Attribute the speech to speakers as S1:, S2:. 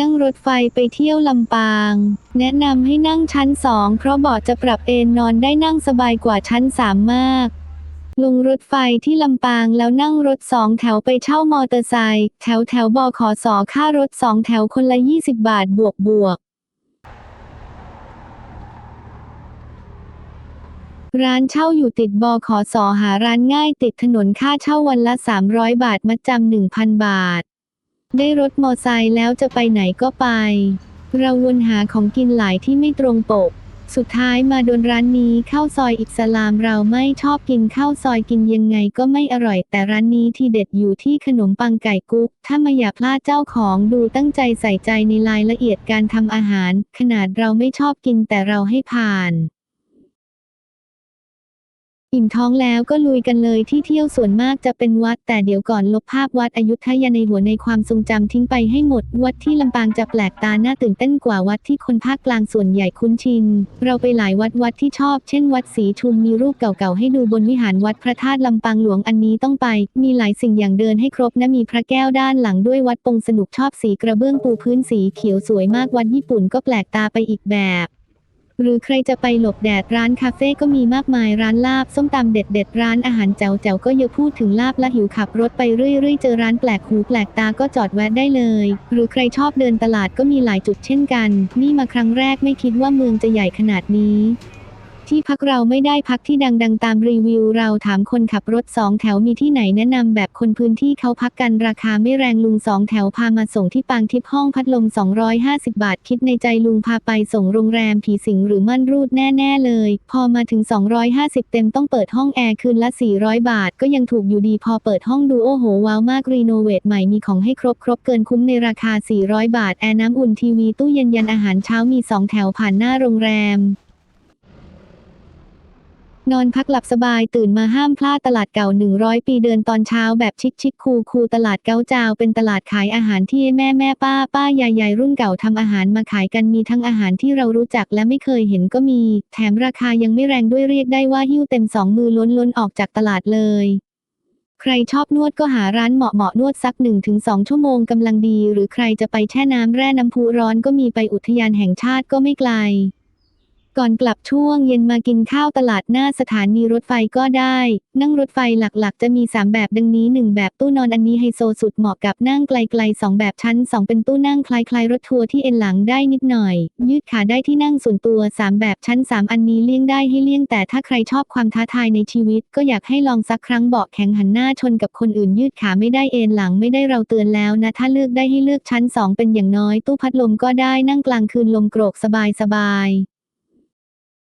S1: นั่งรถไฟไปเที่ยวลำปาง แนะนำให้นั่งชั้นสองเพราะเบาะจะปรับเอนนอนได้นั่งสบายกว่าชั้นสามมาก ลงรถไฟที่ลำปางแล้วนั่งรถสองแถวไปเช่ามอเตอร์ไซค์แถวแถวบอขอสค่ารถสองแถวคนละ 20 บาทบวกบวกร้านเช่าอยู่ติดบอขอสหาร้านง่ายติดถนนค่าเช่าวันละ 300 บาทมัดจำ1,000 บาท ได้รถมอไซค์แล้วจะไปไหนก็ไป เราวนหาของกินหลายที่ไม่ตรงปก สุดท้ายมาโดนร้านนี้ข้าวซอยอิสลามเราไม่ชอบกินข้าวซอยกินยังไงก็ไม่อร่อย แต่ร้านนี้ที่เด็ดอยู่ที่ขนมปังไก่กุ๊ก ถ้าไมาอยากพลาดเจ้าของดูตั้งใจใส่ใจในรายละเอียดการทำอาหาร ขนาดเราไม่ชอบกินแต่เราให้ผ่าน อิ่มท้องแล้วก็ลุยกันเลยที่เที่ยวส่วนมากจะเป็นวัด แต่เดี๋ยวก่อนลบภาพวัดอยุธยาในหัวในความทรงจำทิ้งไปให้หมด วัดที่ลำปางจะแปลกตาหน่าตื่นเต้นกว่าวัดที่คนภาคกลางส่วนใหญ่คุ้นชิน เราไปหลายวัดวัดที่ชอบ เช่นวัดศรีชุมมีรูปเก่าๆให้ดูบนวิหารวัดพระธาตุลำปางหลวงอันนี้ต้องไป มีหลายสิ่งอย่างเดินให้ครบนะมีพระแก้วด้านหลังด้วยวัดปงสนุกชอบสีกระเบื้องปูพื้นสีเขียวสวยมากวัดญี่ปุ่นก็แปลกตาไปอีกแบบ หรือใครจะไปหลบแดดร้านคาเฟ่ก็มีมากมายร้านลาบส้มตำเด็ดเด็ดร้านอาหารแจ๋วๆก็เยอะพูดถึงลาบและหิวขับรถไปเรื่อยๆ เจอร้านแปลกหูแปลกตาก็จอดแวะได้เลย หรือใครชอบเดินตลาดก็มีหลายจุดเช่นกัน นี่มาครั้งแรกไม่คิดว่าเมืองจะใหญ่ขนาดนี้ ที่พักเราไม่ได้พักที่ดังๆ ตามรีวิวเราถามคนขับรถสองแถวมีที่ไหนแนะนำแบบคนพื้นที่เขาพักกันราคาไม่แรงลุงสองแถวพามาส่งที่ปางทิพย์ห้องพัดลม 250 บาทคิดในใจลุงพาไปส่งโรงแรมผีสิงหรือม่านรูดแน่ ๆ เลย พอมาถึง 250 เต็มต้องเปิดห้องแอร์คืนละ 400 บาท ก็ยังถูกอยู่ดีพอเปิดห้องดูโอ้โหว้าวมากรีโนเวทใหม่มีของให้ครบครบเกินคุ้มในราคา 400 บาทแอร์น้ำอุ่นทีวีตู้เย็นยันอาหารเช้ามีสองแถวผ่านหน้าโรงแรม นอนพักหลับสบายตื่นมาห้ามพลาดตลาดเก่า 100 ปีเดินตอนเช้าแบบชิคชิคคูคูตลาดเก้าจาว เป็นตลาดขายอาหารที่แม่แม่ป้าป้ายายยายรุ่นเก่าทำอาหารมาขายกันมีทั้งอาหารที่เรารู้จักและไม่เคยเห็นก็มี แถมราคายังไม่แรงด้วยเรียกได้ว่าหิ้วเต็มสองมือล้นล้นออกจากตลาดเลย ใครชอบนวดก็หาร้านเหมาะเหมาะนวดสัก 1-2 ชั่วโมงกำลังดี หรือใครจะไปแช่น้ำแร่น้ำพุร้อนก็มีไปอุทยานแห่งชาติก็ไม่ไกล ก่อนกลับช่วงเย็นมากินข้าวตลาดหน้าสถานีรถไฟก็ได้ นั่งรถไฟหลักๆ จะมี 3 แบบดังนี้ 1 แบบตู้นอนอันนี้ไฮโซสุดเหมาะกับนั่งไกลๆ 2 แบบชั้น 2 เป็นตู้นั่งคล้ายๆ รถทัวร์ที่เอ็นหลังได้นิดหน่อย ยืดขาได้ที่นั่งส่วนตัว 3 แบบชั้น 3 อันนี้เลี่ยงได้ให้เลี่ยง แต่ถ้าใครชอบความท้าทายในชีวิต ก็อยากให้ลองสักครั้งเบาะแข็งหันหน้าชนกับคนอื่นยืดขาไม่ได้เอ็นหลังไม่ได้เราเตือนแล้วนะถ้าเลือกได้ให้เลือกชั้น 2 เป็นอย่างน้อยตู้พัดลมก็ได้นั่งกลางคืนลมโกรกสบายๆ